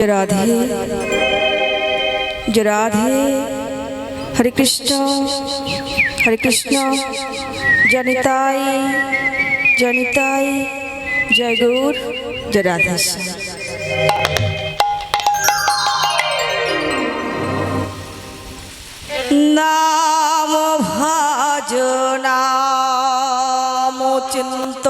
রাধে জয় রাধে হরে কৃষ্ণ হরে কৃষ্ণ জনিতাই জনিতাই জয় গৌর জয় রাধে নাম ভাজ নাম চিন্ত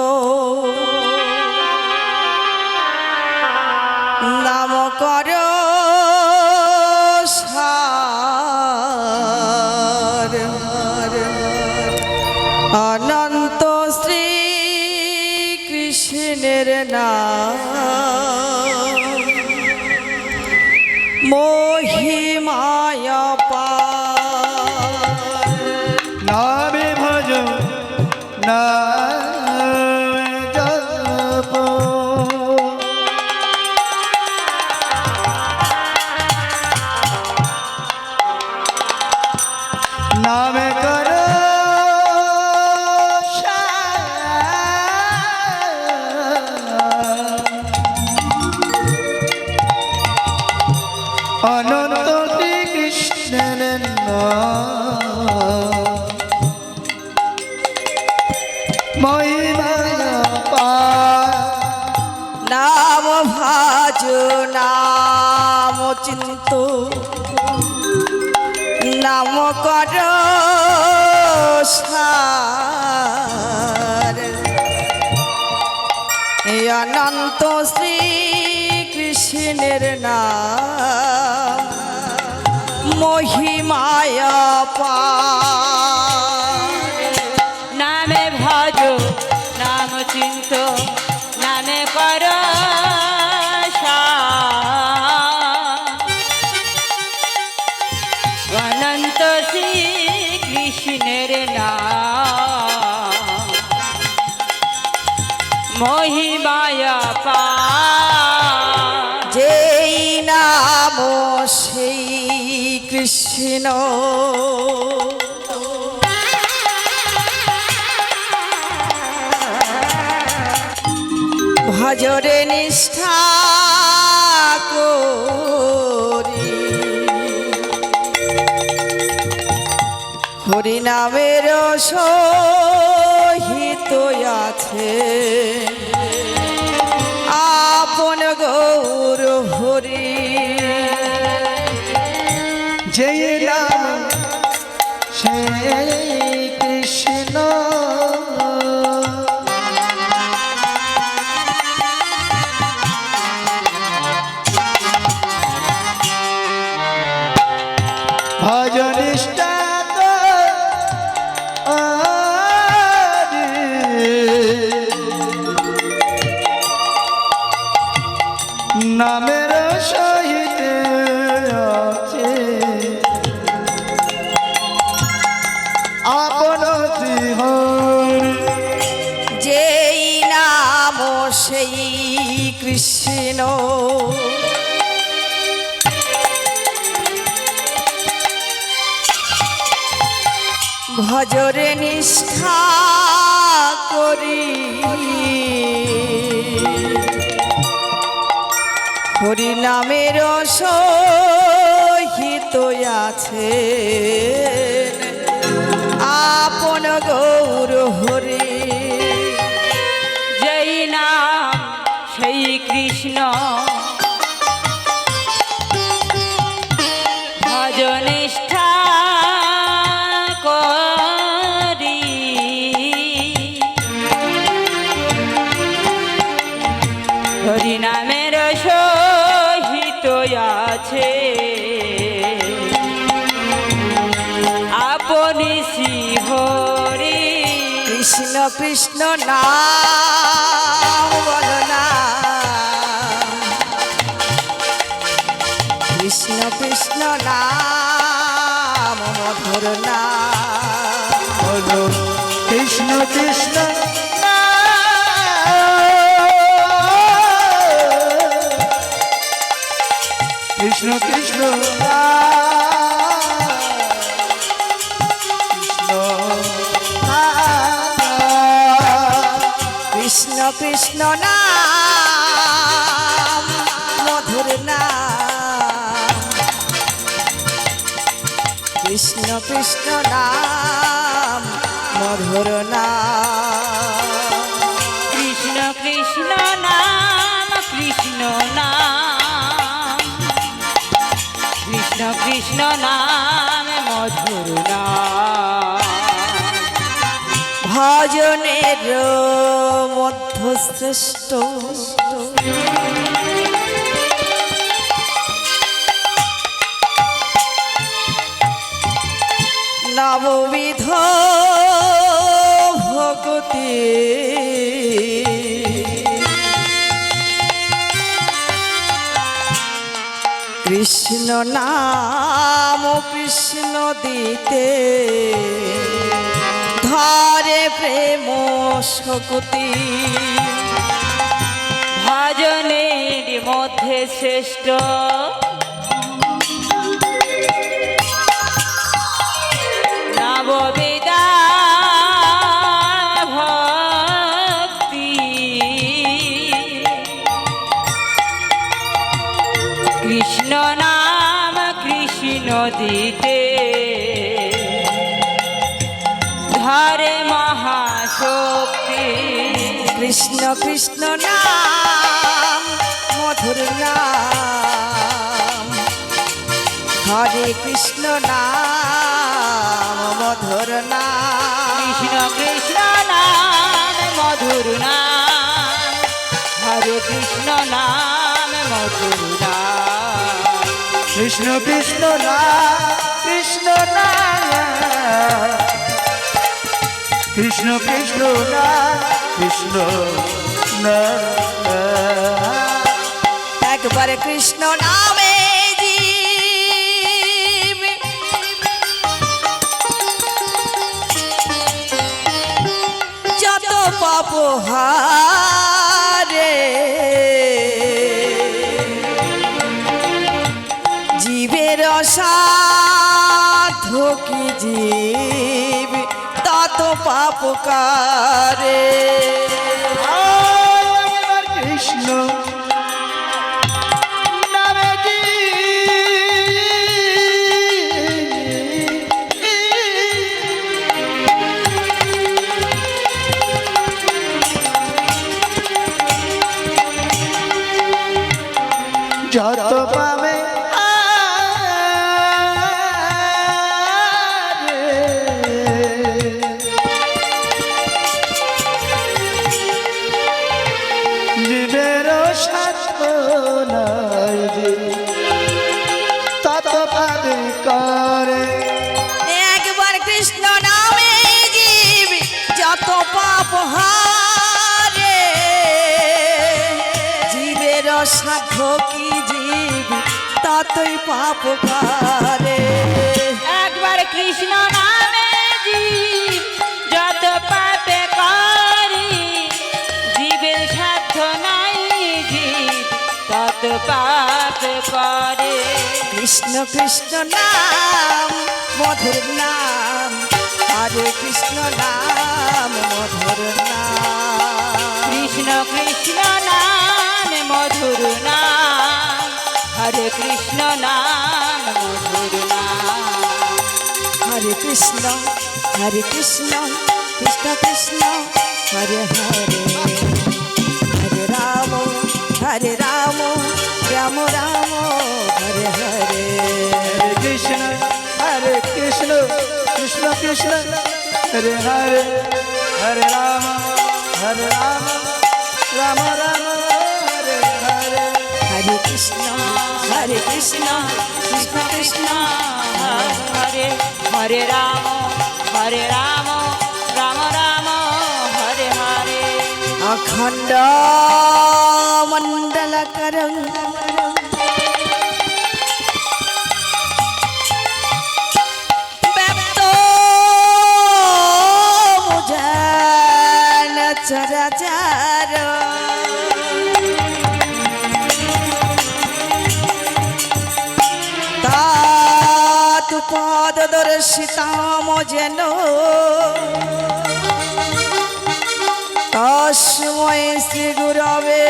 মহিমায় পার নাম কর অনন্ত শ্রী কৃষ্ণের নাম মহিমায় পার কৃষ্ণ ভজরে নিষ্ঠা করি। হরি নামের সহিত আছে। আপন গৌর হরি যে নাম সেই কৃষ্ণ নামের সেই কৃষ্ণ। ভজরে নিষ্ঠা করি। হরি নামের সহিত আছে। কৃষ্ণ। ভজনিষ্ঠা করি। হরি আছে। কৃষ্ণ কৃষ্ণ না। কৃষ্ণ নাম মধুর নাম। হলো কৃষ্ণ কৃষ্ণ কৃষ্ণ কৃষ্ণ কৃষ্ণ কৃষ্ণ নাম। কৃষ্ণ কৃষ্ণ নাম মধুর নাম। কৃষ্ণ কৃষ্ণ নাম কৃষ্ণ নাম। কৃষ্ণ কৃষ্ণ নাম মধুর নাম। ভজনের মধ্য শ্রেষ্ঠ নববিধ ভগতি কৃষ্ণ নাম কৃষ্ণ দিতে ধরে প্রেম শকুতি। ভজনের মধ্যে শ্রেষ্ঠ কৃষ্ণ দিতে। ধরে মহাশক্তি, কৃষ্ণ কৃষ্ণ নাম, মধুর নাম। হরে কৃষ্ণ নাম, মধুর নাম। কৃষ্ণ কৃষ্ণ নাম, মধুর নাম। হরে কৃষ্ণ নাম, মধুর নাম। কৃষ্ণ কৃষ্ণ না কৃষ্ণ না কৃষ্ণ কৃষ্ণ না কৃষ্ণ না একবার কৃষ্ণ নামে যত পাপ হারে জীবের সাধক জীব? তত পাপ কারে। করে। একবার কৃষ্ণ নামে জীব যত পাপ হারে। জীবের সাধ্য কি জীব ততই পাপ কারে একবার কৃষ্ণ নামে জীব যত পাপে করি জীবের সাধ্য নাই জীব তত পাপ করে কৃষ্ণ কৃষ্ণ নাম মধুর নাম। হরে কৃষ্ণ নাম মধুর নাম। কৃষ্ণ কৃষ্ণ নাম মধুর নাম। হরে কৃষ্ণ নাম মধুর নাম। হরে কৃষ্ণ হরে কৃষ্ণ কৃষ্ণ কৃষ্ণ হরে হরে। হরে রাম হরে রাম। হরে হরে হরে রাম হরে রাম রাম রাম হরে হরে হরে কৃষ্ণ হরে কৃষ্ণ কৃষ্ণ কৃষ্ণ হরে হরে রাম হরে রাম রাম রাম হরে হরে অখণ্ড মণ্ডলকরং ব্যক্ত দর্শিতাম যেন। তসময় শ্রী গুরবে।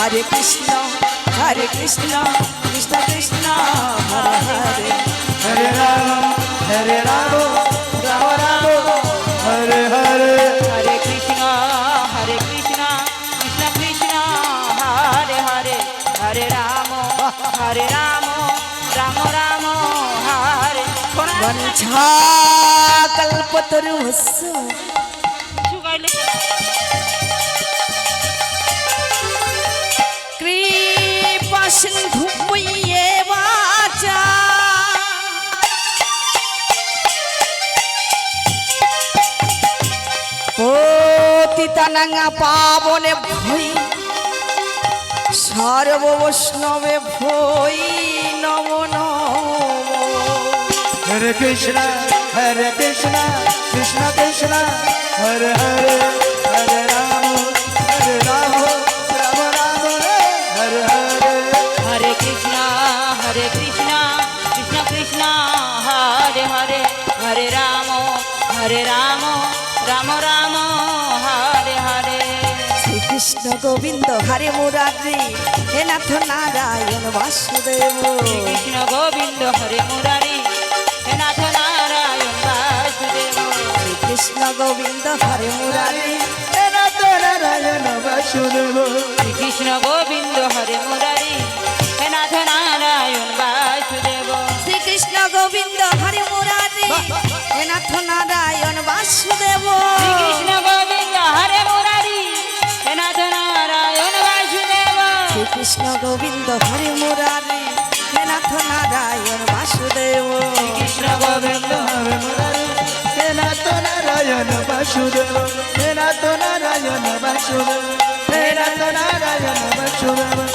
হরে কৃষ্ণ হরে কৃষ্ণ কৃষ্ণ কৃষ্ণ, হরে হরে। হরে রাম হরে রাম। হরে রাম রাম রাম হরে বঞ্ছা কল্পতরু কৃপা সিন্ধু পইয়ে বাচা। ও তিতানাঙ্গা পাবনে ভই সর্ব বৈষ্ণবে ভই নম নম। হরে কৃষ্ণ হরে কৃষ্ণ কৃষ্ণ কৃষ্ণ হরে হরে হরে রাম হরে রাম রাম রাম হরে হরে। হরে কৃষ্ণ হরে কৃষ্ণ কৃষ্ণ কৃষ্ণ হরে হরে হরে রাম হরে রাম রাম রাম। শ্রীকৃষ্ণ গোবিন্দ হরে মুরারি হে নাথ নারায়ণ বাসুদেব। কৃষ্ণ গোবিন্দ হরে মুরারি হে নাথ নারায়ণ বাসুদেব। কৃষ্ণ গোবিন্দ হরে মুরারি এরা তো নারায়ণ বাসুদেব। কৃষ্ণ গোবিন্দ হরে মুরারি হে নাথ নারায়ণ বাসুদেব। শ্রীকৃষ্ণ গোবিন্দ হরে মুরারি হে নাথ নারায়ণ বাসুদেব। কৃষ্ণ শ্রীকৃষ্ণ গোবিন্দ হরে মুরারি হে নাথ নারায়ণ বাসুদেব। কৃষ্ণ গোবিন্দ হরে মুরারি হে নাথ নারায়ণ বাসুদেব। হে নাথ নারায়ণ বাসুদেব হে নাথ নারায়ণ বাসুদেব।